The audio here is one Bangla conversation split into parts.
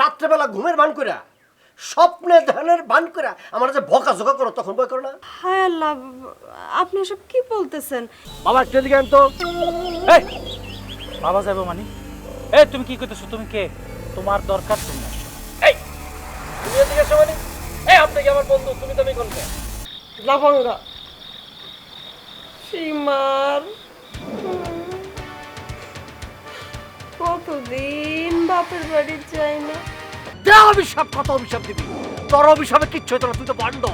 রাত্রেবেলা ঘুমের বান করা স্বপ্নে ধ্যানের বান করা আমার যে বকা জোকা করো তখন বই করো না। হায় আল্লাহ আপনি এসব কি বলতেছেন? বাবা টেলিগ্রাম তো। এই বাবা যাব মানে? এই তুমি কি করতেছো তুমি কে? তোমার দরকার তুমি এই তুমি এদিকে এসো মানে? এই আপনি কি আমার বন্ধু? তুমি তো আমি পাবো না। সীমার। কতদিন বাপের বাড়ি যাই না? দে অভিশাপ কত অভিশাপ দিবি? তোর অভিশাপে কিচ্ছু হতো না তুই তো বন্ড।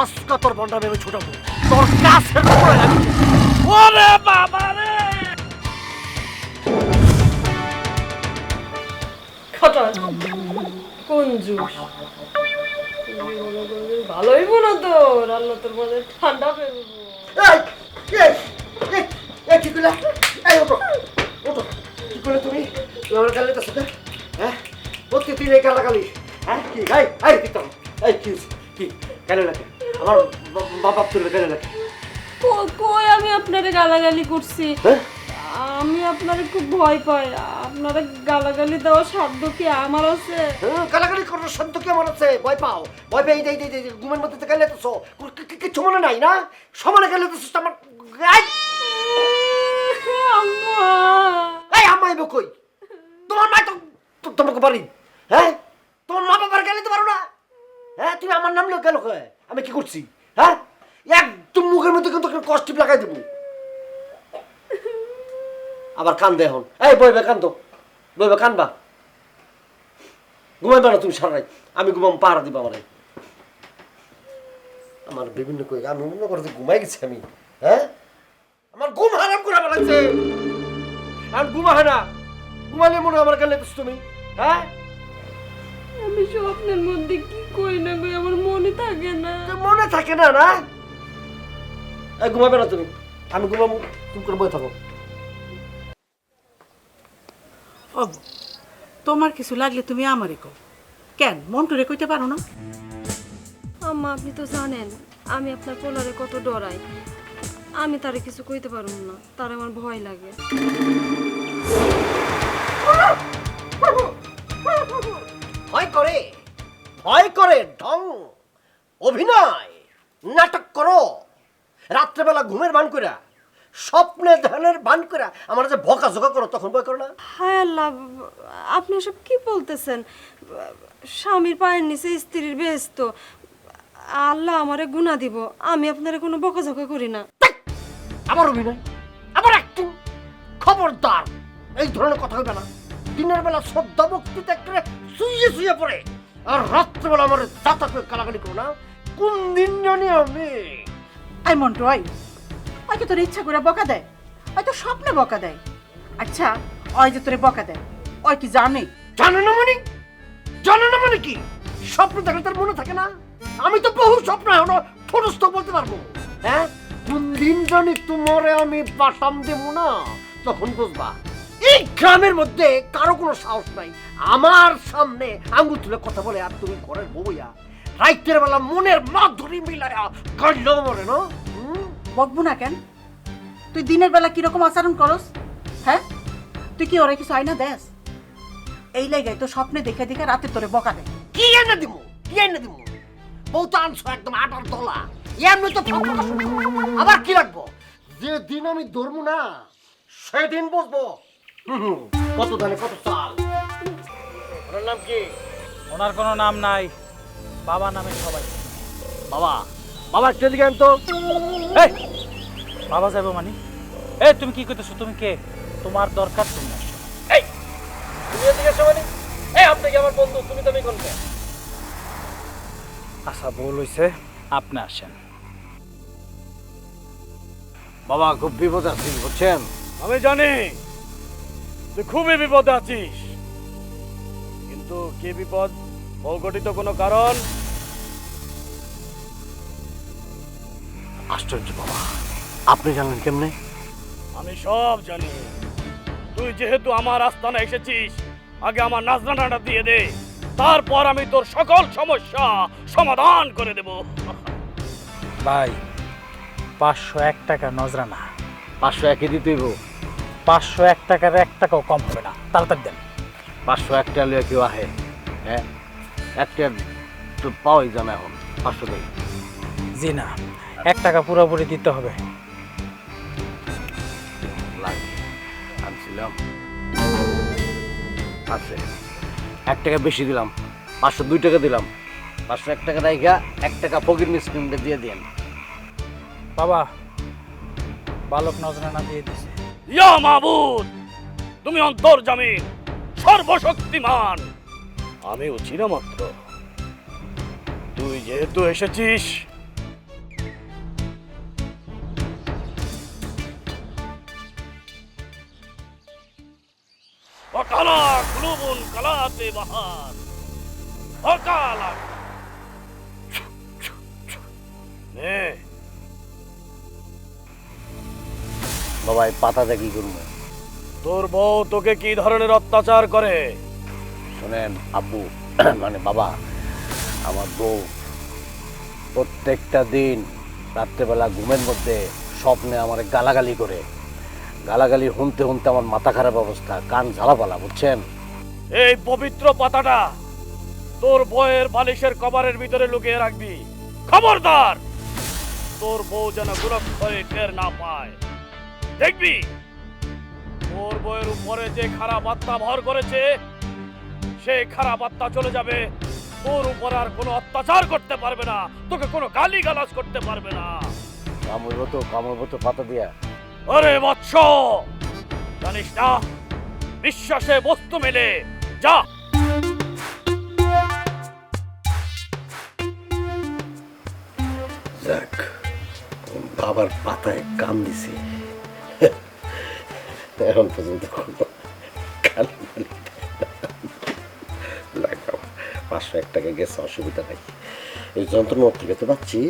আজকা তোর বন্ডা ভেবে ছোটাবো। তোর ওরে বাবা রে! খাটা কোন জুস? ভালোই না তো রান্না তোর মধ্যে ঠান্ডা ফেলব এই এই এই এই কি করলে? এই ওঠো ওঠো। কি করলে তুমি আমার গালে তো হ্যাঁ? প্রত্যেকদিন এই গালাগালি। হ্যাঁ? কি? এই কি করো এই কি? কি? গালে লাগে। আমার বাবা তুলে গালে লাগে। কই- আমি আপনারে গালাগালি করছি? হ্যাঁ? আমি আপনারে খুব ভয় পাই। আপনারা গালাগালি দেওয়া সাধ্য কি আমার আছে? হ্যাঁ, গালাগালি করার শব্দ কি আমার আছে? ভয় পাও। ভয় পেয়ে এই- এই- এই ঘুমের মধ্যে তো গালে তো কিছু মনে নাই না? সমানে গেলে তো আমার এই, আম্মা আমায় কই? তোমার মা তো তোমাকে পারি। হ্যাঁ? তোমার মা বাবার গেলে তো পারো না। হ্যাঁ তুমি আমার নাম লোক গেল আমি কি করছি? হ্যাঁ? একদম মুখের মধ্যে কিন্তু কষ্ট লাগাই দেবো। আবার কান্দে এখন। এই বইবে কান্দো। বইবে কানবা। ঘুমাইবা না তুমি সারা রাত। আমি ঘুমাম পাহারা দিবা আমারে। আমার বিভিন্ন কই আমি মনে করতে ঘুমাই গেছি আমি। হ্যাঁ? আমার ঘুম হারাম করে লাগছে আর ঘুমা হয় না। ঘুমালে মনে আমার গেলে তুমি হ্যাঁ? আমি স্বপ্নের মধ্যে কি করি না গো আমার মনে থাকে না। তো মনে থাকে না না? এই ঘুমাবে না তুমি। আমি ঘুমাবো তুমি করে বই থাকো। ও তোমার কিছু লাগলে তুমি আমারে কো কেন মন্টুরে কইতে পারো না? আম্মা আপনি তো জানেন আমি আপনার পোলারে কত ডরাই। আমি তারে কিছু কইতে পারব না তার আমার ভয় লাগে। ভয় করে ভয় করে ঢং অভিনয় নাটক করো। রাত্রেবেলা ঘুমের বান করা স্বপ্নে ধ্যানের বান করা আমার যে বকা জোকা করো তখন ভয় করো না? হায় আল্লাহ আপনি এসব কি বলতেছেন? স্বামীর পায়ের নিচে স্ত্রীর বেহেস্ত আল্লাহ আমারে গুণা দিব আমি আপনারে কোনো বকাঝকা করি না। আবার অভিনয় আবার অ্যাক্টিং খবরদার। এই ধরনের কথা হবে না। দিনের বেলা শ্রদ্ধা ভক্তিতে করে শুয়ে শুয়ে পড়ে। আর রাত্রেবেলা আমার দাতা করে কালাকালি করো না। কোন দিন জানি আমি? আই মন্টু আই। ওই তোর ইচ্ছা করে বকা দেয়। ওই তো স্বপ্নে বকা দেয়। আচ্ছা ওই যে তোরে বকা দেয় ওই কি জানে? জানো না মানে? জানো না মানে কি? স্বপ্ন দেখলে তার মনে থাকে না। আমি তো বহু স্বপ্ন এখনও ঠোঁটস্থ বলতে পারব। হ্যাঁ? কোন দিন জানি তোমারে আমি বাটাম দেব না। তখন বুঝবা। এই গ্রামের মধ্যে কারও কোনো সাহস নাই। আমার সামনে আঙ্গুল তুলে কথা বলে আর তুমি ঘরের বউয়া? রাইতের বেলা মনের মাধুরী মিলায়া কাটলো মরে না? বকবো না কেন? তুই দিনের বেলা কীরকম আচরণ করস? হ্যাঁ? তুই কি ওরা কিছু আয়না দেস? এই লাইগাই তো স্বপ্নে দেখে দেখে রাতে তোরে বকা দেয়। কি এনে দিব কি এনে দিব বউ তো আনছো একদম আটার তলা। এমনি তো আবার কি রাখব যেদিন আমি ধরবো না সেদিন বসবো। কত ধানে কত চাল ওনার নাম কি? ওনার কোনো নাম নাই। বাবা নামে সবাই। বাবা? বাবা টেলিগ্রাম তো এই বাবা যাব মানে? এই তুমি কি করতেছো? তুমি কে? তোমার দরকার তুমি আসো। এই তুমি এদিকে এসো মানে? এই আপনি কি আমার বন্ধু? তুমি তো আমি কোনকে আচ্ছা বল হইছে আপনি আসেন। বাবা খুব বিপদ আছি বুঝছেন? আমি জানি। তুই খুবই বিপদে আছিস। কিন্তু কে বিপদ? অঘটিত কোনো কারণ? আশ্চর্য বাবা আপনি জানেন কেমনে? আমি সব জানি। তুই যেহেতু আমার আস্থানে এসেছিস আগে আমার নাজরানাটা দিয়ে দে। তারপর আমি তোর সকল সমস্যা সমাধান করে দেব। ভাই পাঁচশো এক টাকা নজরানা। পাঁচশো একে দিতেইব পাঁচশো এক টাকার এক টাকাও কম হবে না। তাড়াতাড়ি দেন। পাঁচশো এক টাকা লিয়ে কেউ আহে? হ্যাঁ? একটা তো পাওয়াই জানা এখন পাঁচশো দেই জি না এক টাকা পুরোপুরি দিতে হবে। লাগবে আনছিলাম। আছে। এক টাকা বেশি দিলাম পাঁচশো দুই টাকা দিলাম। পাঁচশো এক টাকা রাইখা এক টাকা ফকির মিসকিনটা দিয়ে দিন বাবা বালক নজরানা দিয়ে দিছে। ইয়া মাবুদ, তুমি অন্তর জামিন, সর্বশক্তিমান। আমি উচিনা মাত্র। তুই যেহেতু এসেছিস, অকালা কুলুবুন কালাতে বাহার। অকালা। নে। বাবা এই পাতাটা কি করব? তোর বউ তোকে কি ধরনের অত্যাচার করে? শোনেন আব্বু মানে বাবা আমার বউ প্রত্যেকটা দিন রাত্রেবেলা ঘুমের মধ্যে স্বপ্নে আমার গালাগালি করে। গালাগালি হুনতে হুনতে আমার মাথা খারাপ অবস্থা কান ঝালাপালা বুঝছেন? এই পবিত্র পাতাটা তোর বউয়ের বালিশের কভারের ভিতরে লুকিয়ে রাখবি। খবরদার! তোর বউ যেন গুণক্ষরে টের না পায়। দেখবি? তোর বউয়ের উপরে যে খারাপ আত্মা ভর করেছে সেই খারাপ আত্মা চলে যাবে। তোর উপর আর কোনো অত্যাচার করতে পারবে না। তোকে কোনো গালি গালাজ করতে পারবে না। কামড়ব তো কামড়ব তো পাতা দিয়া। আরে বৎস জানিস না বিশ্বাসে বস্তু মেলে। যা। যাক বাবার পাতায় কান দিছে। এখন পর্যন্ত কোনো কান মানি না। পাঁচশো এক টাকা গেছে, অসুবিধা নাই। এই যন্ত্রণা থেকে তো পাচ্ছি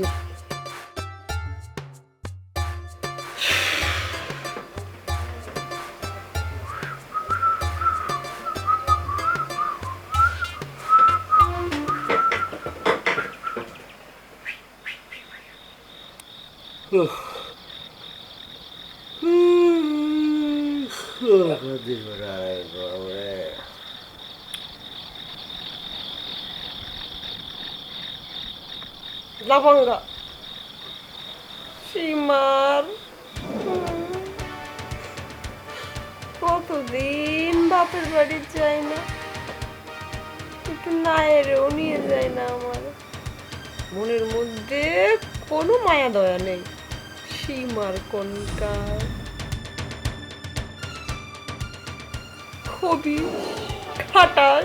কতদিন বাপের বাড়ি যাই না। একটু নায়েরও নিয়ে যায় না আমার। মনের মধ্যে কোনো মায়া দয়া নেই। সীমার কনকার। খুবই খাটাস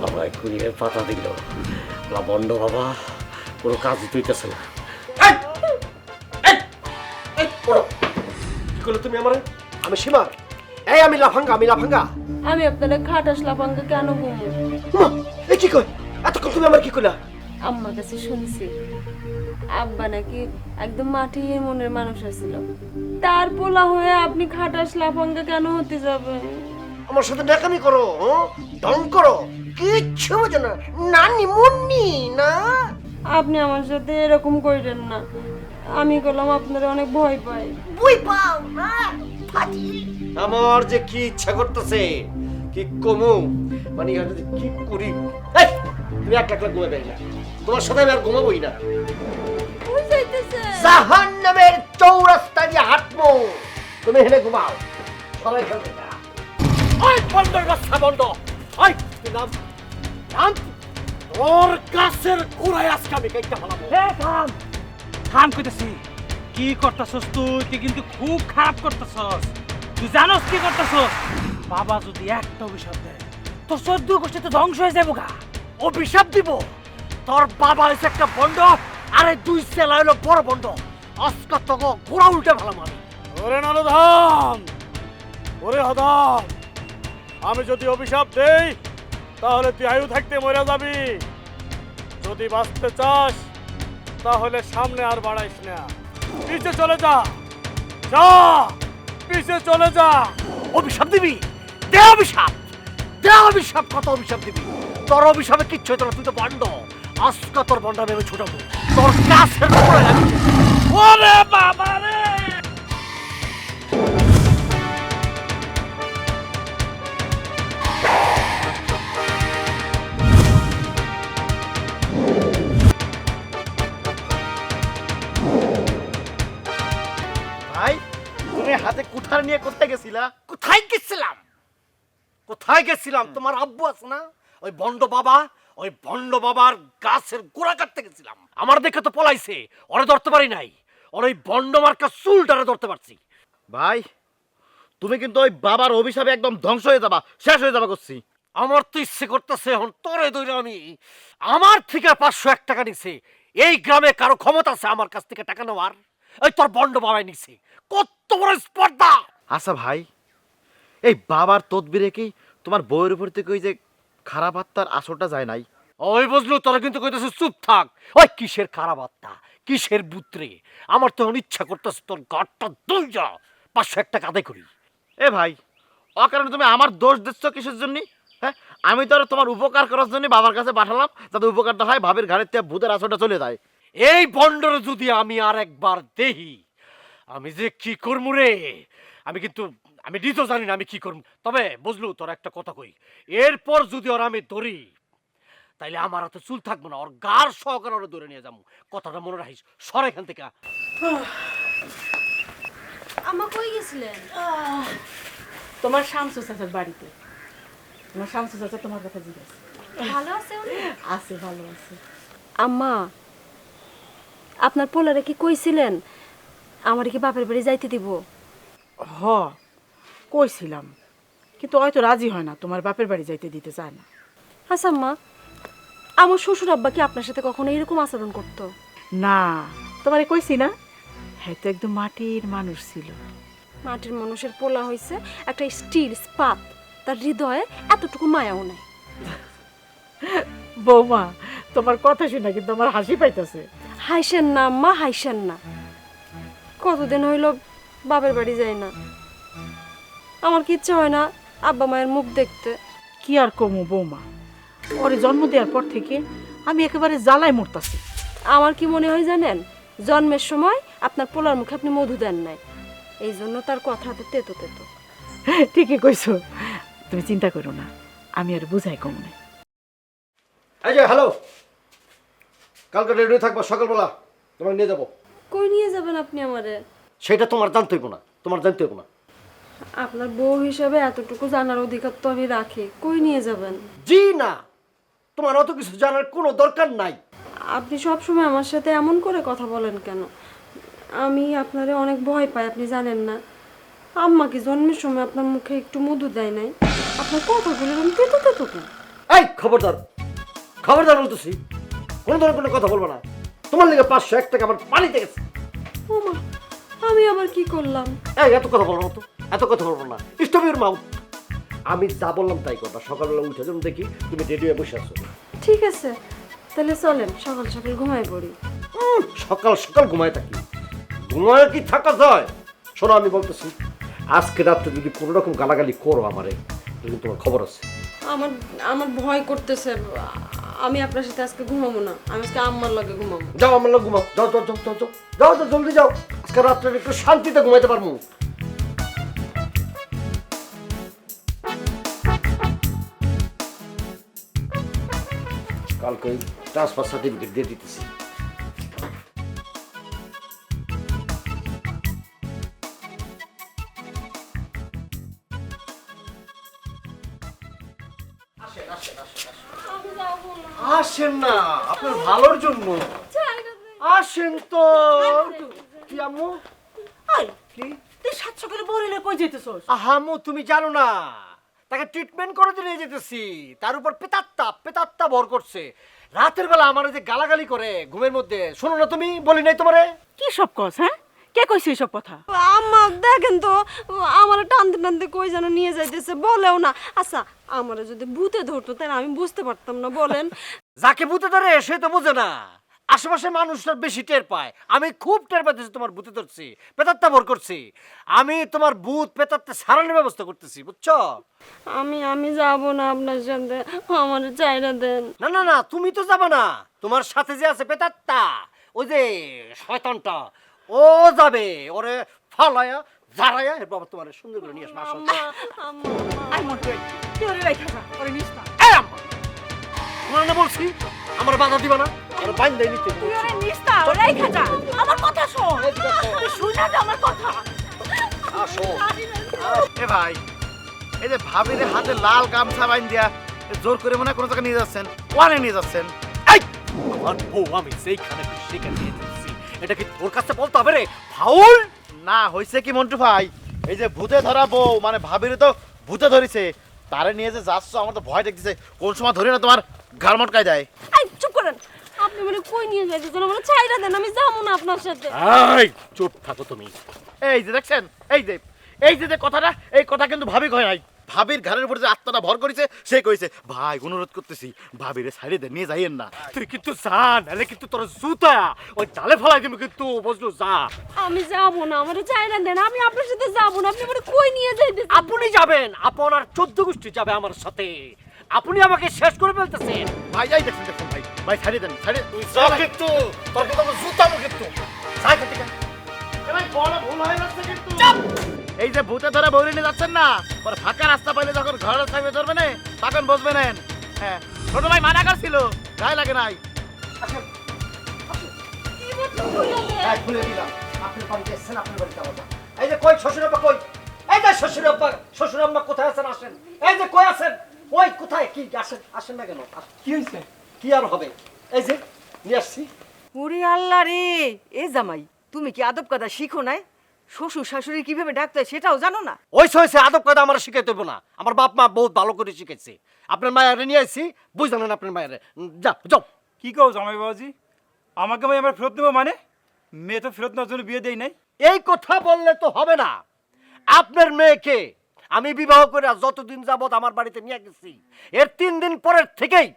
বাবা কুড়িয়ে পাতা দিল। বন্ড বাবা কোনো কাজ তুইতেছে না। কি করল তুমি আমার? আমি সীমা। এই আমি লাফাঙ্গা আমি লাফাঙ্গা। আমি আপনারা খাটাস লাফাঙ্গা কেন ঘুমো এই কি কই এতক্ষণ তুমি আমার কি কইলা? আম্মার কাছে শুনছি। আব্বা নাকি একদম মাটির মনের মানুষ আছিল। তার পোলা হয়ে আপনি খাটাস লাফাঙ্গা কেন হতে যাবে আমার সাথে নাকামি করো? ঢং করো। কিচ্ছু বোঝো না। নানি মুন্নি না? আপনি আমার সাথে এরকম কইরেন না। আমি গেলাম আপনারা অনেক ভয় পাই। বই পাও আমার যে কি ইচ্ছা করতেছে কি কমু? মানে কি করি? তুমি এক লাখ ঘুমাবে না তোমার সাথে আমি আর ঘুমাবোই না। জাহান নামের চৌরাস্তা দিয়ে হাঁটবো। তুমি হেলে ঘুমাও। সবাই খেলবে না ওই বন্ধর গাছটা বন্ধ। ওই নাম? নাম? ওর গাছের আজকে আমি কেকটা ফেলাবো থাম। থাম কইতেছি। কি করতেছস তুই? তুই কিন্তু খুব খারাপ করতেছস। তুই জানোস কি করতেছস? বাবা যদি একটা অভিশাপ দেয় তোর চোদ্দ গোষ্ঠী তো ধ্বংস হয়ে যাব গা অভিশাপ দিব? তোর বাবা হয়েছে একটা বন্ড আরে তুই সেলা হলো বড় বন্ড আজকে তোকে গোড়া উল্টে ফেলাম আমি। ওরে নরধাম ওরে হদাম আমি যদি অভিশাপ দেই তাহলে তুই আয়ু থাকতে মরে যাবি। যদি বাঁচতে চাস তাহলে সামনে আর বাড়াইস না। পিছে চলে যা যা পিছে চলে যা। অভিশাপ দিবি? দে অভিশাপ দে অভিশাপ কত অভিশাপ দিবি? তোর অভিশাপে কিচ্ছু হতো না তুই তো বন্ড আজকা বন্ডা ভেবে ছুটাবো। তোর কাছে ওরে বাবা রে! ভাই তুমি হাতে কুঠার নিয়ে কোথায় গেছিলা? কোথায় গেছিলাম? কোথায় গেছিলাম? তোমার আব্বু আছে না? ওই বন্ড বাবা ওই বন্ড বাবার গাছের গোড়া কাটতে গেছিলাম। আমার দেখে তো পলাইছে ওরে ধরতে পারি নাই। ওর ওই বন্ড মার্কা চুলটারে ধরতে পারছি। ভাই তুমি কিন্তু ওই বাবার অভিশাপে একদম ধ্বংস হয়ে যাবা শেষ হয়ে যাবা করছি আমার তো ইচ্ছে করতেছে এখন তরে দইরে আমি আমার থেকে পাঁচশো এক টাকা নিছে। এই গ্রামে কারও ক্ষমতা আছে আমার কাছ থেকে টাকা নেওয়ার? ওই তোর বন্ড বাবাই নিছে। কত বড় স্পর্ধা! আচ্ছা ভাই এই বাবার তদবিরে কি তোমার বউয়ের উপর থেকে ওই যে খারাপ আত্মার আসরটা যায় নাই। ওই বুঝলো তোরা কিন্তু কইতেছে চুপ থাক। ওই কিসের খারাপ আত্মা? কিসের বুত্রে? আমার তো ইচ্ছা করতেছে তোর গাটটা দুই যা পাঁচশো এক টাকা আদায় করি। এ ভাই, অকারণে তুমি আমার দোষ দিচ্ছ কিসের জন্য? হ্যাঁ আমি তো তোমার উপকার করার জন্য বাবার কাছে পাঠালাম, যাতে উপকারটা হয় ভাবের ঘাড়ের থেকে ভূতের আসরটা চলে যায়। এই বন্ডরে যদি আমি আর একবার দেহি, আমি যে কি করব রে? আমি কিন্তু আমি নিজেও জানি না আমি কি করব। তবে বুঝলু তোর একটা কথা কই। এরপর যদি ওর আমি ধরি তাইলে আমার হাতে চুল থাকব না ওর গার সহকারে ওরা ধরে নিয়ে যাব। কথাটা মনে রাখিস সর এখান থেকে। আমা কই গেছিলেন? তোমার শামসু চাচার বাড়িতে। তোমার শামসু চাচা তোমার কথা জিজ্ঞাসা ভালো আছে উনি? আছে ভালো আছে। আম্মা আপনার পোলারে কি কইছিলেন? আমার কি বাপের বাড়ি যাইতে দিব? হ কইছিলাম কিন্তু হয়তো রাজি হয় না তোমার বাপের বাড়ি যাইতে দিতে চায় না। আচ্ছা আম্মা আমার শ্বশুর আব্বা কি আপনার সাথে কখনো এরকম আচরণ করতো? না তোমারে কইছি না হ্যাঁ তো একদম মাটির মানুষ ছিল। মাটির মানুষের পোলা হয়েছে একটা স্টিল স্পাত তার হৃদয়ে এতটুকু মায়াও নাই। বৌমা তোমার কথা শুনে কিন্তু আমার হাসি পাইতেছে। হাইসেন না মা হাইসেন না। কতদিন হইল বাপের বাড়ি যাই না। আমার কি ইচ্ছা হয় না আব্বা মায়ের মুখ দেখতে। কি আর কমু বৌমা? ওরে জন্ম দেওয়ার পর থেকে আমি একেবারে জ্বালায় মরতাছি। আমার কি মনে হয় জানেন? জন্মের সময় আপনার পোলার মুখে আপনি মধু দেন নাই। এই জন্য তার কথাতে তেতো তেতো। ঠিকই কইছো। তুমি চিন্তা করো না আমি আর বুঝাই কম না। এই যে হ্যালো। কালকে রেডি থাকব সকালবেলা তোমাকে নিয়ে যাব। কই নিয়ে যাবেন আপনি আমারে? সেটা তোমার জানতে হইব না তোমার জানতে হইব না। আপনার বউ হিসাবে এতটুকু জানার অধিকার তো আমি রাখি। কই নিয়ে যাবেন? জি না। তোমার অত কিছু জানার কোনো দরকার নাই। আপনি সব সময় আমার সাথে এমন করে কথা বলেন কেন? আমি আপনারে অনেক ভয় পাই আপনি জানেন না। আম্মাকে জন্মের সময় আপনার মুখে একটু মধু দেয় নাই? আপনার কথাগুলো এরকম তেতো তেতো কেন এই খবরদার। খবরদার বলতেছি কোনো ধরনের কোনো কথা বলব না। তোমার লেগে পাঁচশো এক টাকা আমার পানিতে গেছে। ওমা আমি আবার কি করলাম? এই এত কথা বলব না তো এত কথা বলব না। স্টপ ইউর মাউথ আমি যা বললাম তাই করবা সকালবেলা উঠে যেমন দেখি তুমি রেডি হয়ে বসে আছো। ঠিক আছে। তাহলে চলেন সকাল সকাল ঘুমাই পড়ি। সকাল সকাল ঘুমায় থাকি। ঘুমায় কি থাকা যায়? শোনো আমি বলতেছি আজকে রাত্রে যদি কোনো রকম গালাগালি করো আমারে কিন্তু তোমার খবর আছে। আমার আমার ভয় করতেছে। আমি আপনার সাথে আজকে ঘুমাবো না। আমি আজকে আম্মার লগে ঘুমাবো। যাও আমার লোক ঘুমাও। যাও যাও যাও যাও যাও যাও জলদি যাও। আজকে রাত্রে একটু শান্তিতে ঘুমাইতে পারব। কালকে ট্রান্সফার সার্টিফিকেট দিয়ে দিতেছি। আসেন না আপনার ভালোর জন্য। আসেন তো। কি আম্মু? আই তুই সাত সকালে বরিলে কই যেতেছস আহামু তুমি জানো না। তাকে ট্রিটমেন্ট করে দিয়ে নিয়ে যেতেছি। তার উপর পেতাত্তা পেতাত্তা ভর করছে। রাতের বেলা আমার ওই যে গালাগালি করে ঘুমের মধ্যে শোনো না তুমি বলি নাই তোমারে? কি সব কস হ্যাঁ? কে কইছে এসব কথা? আম্মা দেখেন তো আমার টানতে টানতে কই যেন নিয়ে যাইতেছে বলেও না। আচ্ছা আমার যদি ভূতে ধরতো তাহলে আমি বুঝতে পারতাম না বলেন। যাকে ভূতে ধরে সে তো বোঝে না। আশেপাশে মানুষরা বেশি টের পায়। আমি খুব টের পাইতেছি তোমার ভূতে ধরছি পেতাত্তা ভর করছি। আমি তোমার ভূত পেতাত্তা সারানোর ব্যবস্থা করতেছি বুঝছ? আমি আমি যাব না আপনার সাথে। আমার চাইনা দেন। না না না তুমি তো যাবে না। তোমার সাথে যে আছে পেতাত্তা ওই যে শয়তানটা ও যাবে। ওরে ফালায়া জারায়া এর বাবা তোমার সুন্দর করে নিয়ে আসবে। আসো, আই মন্টু তুই ওরে রাইখা ওরে নিস না এই আম্মা বলছি আমার বাধা দিবা না। আমার বাইন দেয় নিতে তুই ওরে নিস না ওরে রাইখা আমার কথা শোন। শুন না আমার কথা। আসো এ ভাই এই যে ভাবির হাতে লাল গামছা বাইন দিয়া জোর করে মনে কোনো জায়গায় নিয়ে যাচ্ছেন ওয়ানে নিয়ে যাচ্ছেন। এই! আমার বউ আমি সেইখানে সেখানে নিয়ে যাচ্ছি। এটা কি তোর কাছে বলতে হবে রে? ফাউল? না হয়েছে কি মন্টু ভাই? এই যে ভূতে ধরা বউ মানে ভাবির তো ভূতে ধরেছে। তারে নিয়ে যে যাচ্ছ আমার তো ভয় দেখতেছে। কোন সময় ধরে না তোমার? ঘাড় মটকায় দেয়। চুপ করেন। আপনি মানে কই নিয়ে যাইতেছেন? আমার ছাইরা দেন আমি যাব না আপনার সাথে। এই চুপ থাকো তুমি। এই যে দেখছেন এই যে এই যে যে কথাটা এই কথা কিন্তু ভাবি কয় নাই। ভাবির ঘরের উপরে যে আত্মাটা ভর করেছে সে কইছে ভাই অনুরোধ করতেছি ভাবিরে সাইডে দে নিয়ে যাইয়েন না। তুই কিন্তু জান এলে কিন্তু তোর জুতা ওই জালে ফেলাই দিবি কিন্তু বুঝলো যা। আমি যাব না আমার ছাইরা দেন আমি আপনার সাথে যাব না আপনি মানে কই নিয়ে যাইতেছেন? আপনি যাবেন আপনার চোদ্দ গোষ্ঠী যাবে আমার সাথে। আপনি আমাকে শেষ করে ফেলতেছেন। ভাই যাই দেখছেন দেখছেন। ভাই সাইডে দেন সাইডে যাও কিন্তু তোর কিন্তু আমার জুতা মুখ কিন্তু। করতে কেন ভাই বড় ভুল হয়ে যাচ্ছে কিন্তু। এই যে ভূতে ধরে বৌরি নিয়ে যাচ্ছেন না পরে ফাঁকা রাস্তা পাইলে যখন ঘরে থাকবে ধরবে না তখন বসবে নেন। হ্যাঁ ছোট ভাই মানা করছিল গায়ে লাগে নাই? হ্যাঁ খুলে দিলাম। আপনি বাড়িতে এসেছেন আপনার বাড়িতে আলাদা এই যে কই শ্বশুর আব্বা কই? এই যে শ্বশুর আব্বা শ্বশুর আম্মা কোথায় আছেন? আসেন। এই যে কই আছেন? ওই কোথায়? কি আসেন আসেন না কেন? কি হয়েছে? কি আর হবে? এই যে নিয়ে আসছি। ওরে আল্লাহ রে! এ জামাই তুমি কি আদব কাদা শিখো নাই? শ্বশুর শাশুড়ি কীভাবে ডাকতে হয় সেটাও জানো না? ওই হয়েছে আদব কথা আমার শিখাইতে হইব না। আমার বাপ মা বহুত ভালো করে শিখেছে আপনার মায়ারে নিয়ে আসছি বুঝলেন আপনার মায়ারে। যা যাও। কি কও জামাই বাবাজি? আমাকে ভাই আমার ফেরত দেবো মানে? মেয়ে তো ফেরত নেওয়ার জন্য বিয়ে দেই নাই। এই কথা বললে তো হবে না। আপনার মেয়েকে আমি বিবাহ করে যতদিন যাবত আমার বাড়িতে নিয়ে গেছি এর তিন দিন পরের থেকেই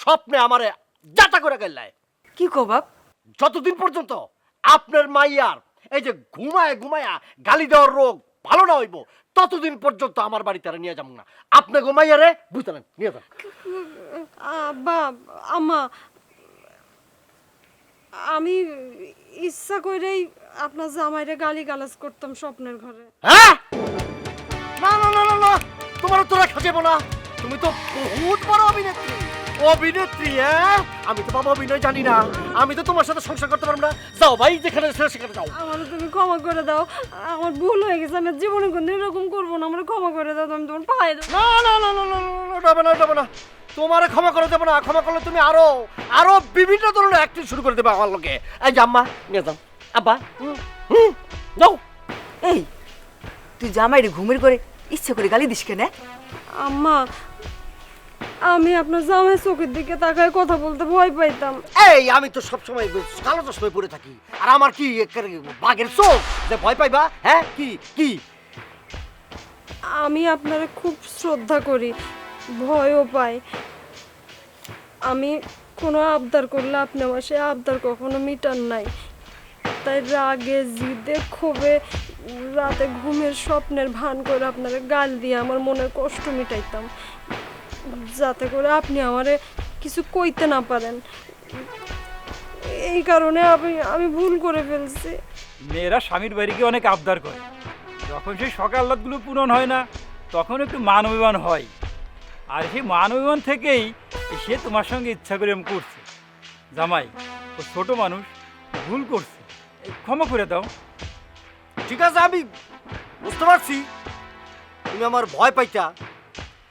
স্বপ্নে আমারে যাতা করে গেল্লায় কি কো বাপ? যতদিন পর্যন্ত আপনার মাইয়ার এই যে ঘুমায় ঘুমায়া গালি দেওয়ার রোগ ভালো না হইব ততদিন পর্যন্ত আমার বাড়িতে আর নিয়ে যাব না। আপনি ঘুমাইয়ারে বুঝলেন নিয়ে যান। আব্বা আম্মা আমি ইচ্ছা করেই আপনার জামাইরে গালি গালাজ করতাম স্বপ্নের ঘরে। হ্যাঁ? না না না না না তোমার তো রাখা যাব না। তুমি তো বহুত বড় অভিনেত্রী। অভিনেত্রী হ্যাঁ? আমি তো বাবা অভিনয় জানি না। আমি তো তোমার সাথে সংসার করতে পারব না। যাও ভাই যেখানে সেখানে যাও। আমার তুমি ক্ষমা করে দাও। আমার ভুল হয়ে গেছে আমি জীবনে কোনো এরকম করব না। আমার ক্ষমা করে দাও আমি তোমার পায়ে দেবো। না না না না না না, না, যাবে না যাবে না। তোমারে ক্ষমা করে দেবো না ক্ষমা করলে তুমি আরও আরও বিভিন্ন ধরনের অ্যাক্টিং শুরু করে দেবে আমার লোকে এই যে আম্মা নিয়ে যাও। আব্বা হুম, হুম যাও। এই তুই জামাইরে ঘুমের করে ইচ্ছে করে গালি দিস কেন আম্মা আমি আপনার জামাই চোখের দিকে তাকায় কথা বলতে ভয় পাইতাম। এই আমি তো সবসময় কালো চশমায় পরে থাকি। আর আমার কি বাঘের চোখ? যে ভয় পাইবা? হ্যাঁ? কি? কি? আমি আপনারে খুব শ্রদ্ধা করি ভয়ও পাই। আমি কোনো আবদার করলে আপনি আমার সে আবদার কখনো মিটান নাই। তাই রাগে জিদে ক্ষোভে রাতে ঘুমের স্বপ্নের ভান করে আপনারে গাল দিয়ে আমার মনের কষ্ট মিটাইতাম। যাতে করে আপনি আমারে কিছু কইতে না পারেন। এই কারণে আমি আমি ভুল করে ফেলছি। মেয়েরা স্বামীর বাড়ি গিয়ে অনেক আবদার করে। যখন সেই সকাল রাতগুলো পূরণ হয় না তখন একটু মান অভিমান হয়। আর সেই মান অভিমান থেকেই সে তোমার সঙ্গে ইচ্ছা করে এরম করছে। জামাই ও ছোট মানুষ ভুল করছে। ক্ষমা করে দাও। ঠিক আছে আমি বুঝতে পারছি। তুমি আমার ভয় পাইতা।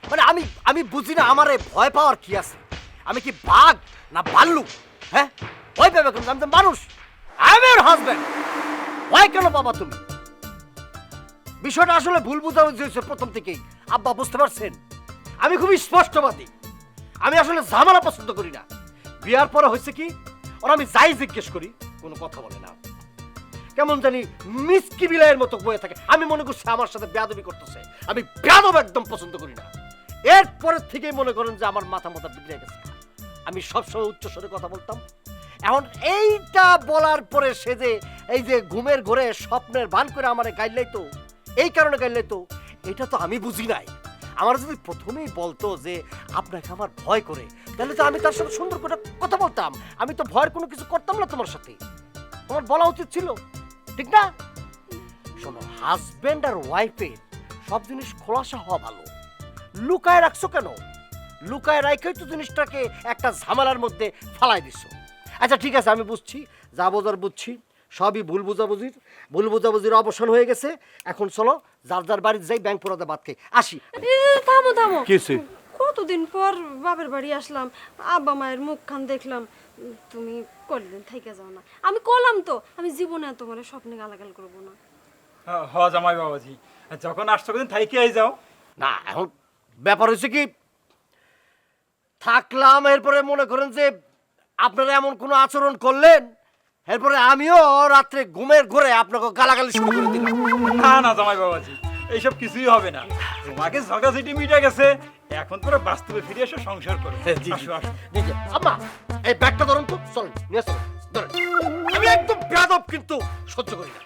মানে আমি আমি বুঝি না আমার ভয় পাওয়ার কি আছে? আমি কি বাঘ না বাল্লু হ্যাঁ? ভয় পাবে কেন আমি তো মানুষ। আই এম হাজব্যান্ড ভয় কেন বাবা তুমি? বিষয়টা আসলে ভুল বুঝাবুঝি হয়েছে প্রথম থেকেই। আব্বা, বুঝতে পারছেন? আমি খুবই স্পষ্টবাদী। আমি আসলে ঝামেলা পছন্দ করি না। বিয়ার পরে হয়েছে কি? ওরা আমি যাই জিজ্ঞেস করি, কোনো কথা বলে না। কেমন জানি মিসকি বিলাইয়ের মতো বয়ে থাকে। আমি মনে করছি আমার সাথে বেয়াদবি করতেছে। আমি বেয়াদব একদম পছন্দ করি না। এরপরের থেকেই মনে করেন যে আমার মাথা মাথা বিগড়ে গেছে। আমি সবসময় উচ্চ স্বরে কথা বলতাম। এখন এইটা বলার পরে সে যে এই যে ঘুমের ঘরে স্বপ্নের ভান করে আমার গাইলাই তো, এই কারণে গাইলাই তো, এটা তো আমি বুঝি নাই। আমার যদি প্রথমেই বলতো যে আপনাকে আমার ভয় করে, তাহলে তো আমি তার সাথে সুন্দর করে কথা বলতাম। আমি তো ভয়ের কোনো কিছু করতাম না তোমার সাথে। তোমার বলা উচিত ছিল, ঠিক না? শোনো হাজবেন্ড আর ওয়াইফের সব জিনিস খোলাসা হওয়া ভালো। লুকায় রাখছো কেন? লুকায় রাখেই তো জিনিসটাকে একটা ঝামেলার মধ্যে ফালাই দিছো। আচ্ছা ঠিক আছে আমি বুঝছি যা বোঝার বুঝছি সবই ভুল বুঝাবুঝির। ভুল বুঝাবুঝির অবসান হয়ে গেছে। এখন চলো যার যার বাড়িতে যাই ব্যাংক পড়াতে বাদ খেয়ে আসি। থামো থামো। কি হইছে? কতদিন পর বাপের বাড়ি আসলাম আব্বা মায়ের মুখখান দেখলাম। তুমি কদিন থেকে যাও না? আমি কলাম তো আমি জীবনে তোমার স্বপ্নে গালাগাল করব না। হ জামাই বাবাজি। যখন আসছো কদিন থাইকে আই যাও। না এখন ব্যাপার হচ্ছে কি? থাকলাম এরপরে মনে করেন যে আপনারা এমন কোনো আচরণ করলেন এরপরে আমিও রাত্রে ঘুমের ঘরে আপনাকে গালাগালি শুরু করে দিলাম। না না জামাই বাবাজি এইসব কিছুই হবে না। তোমাকে ঝগড়াঝাটি মিটে গেছে এখন তোরা বাস্তবে ফিরে এসে সংসার করো। আসো আসো। এই আম্মা এই ব্যাগটা ধরুন তো চলেন নিয়ে চলেন ধরেন। আমি একদম বেয়াদব কিন্তু সহ্য করি না।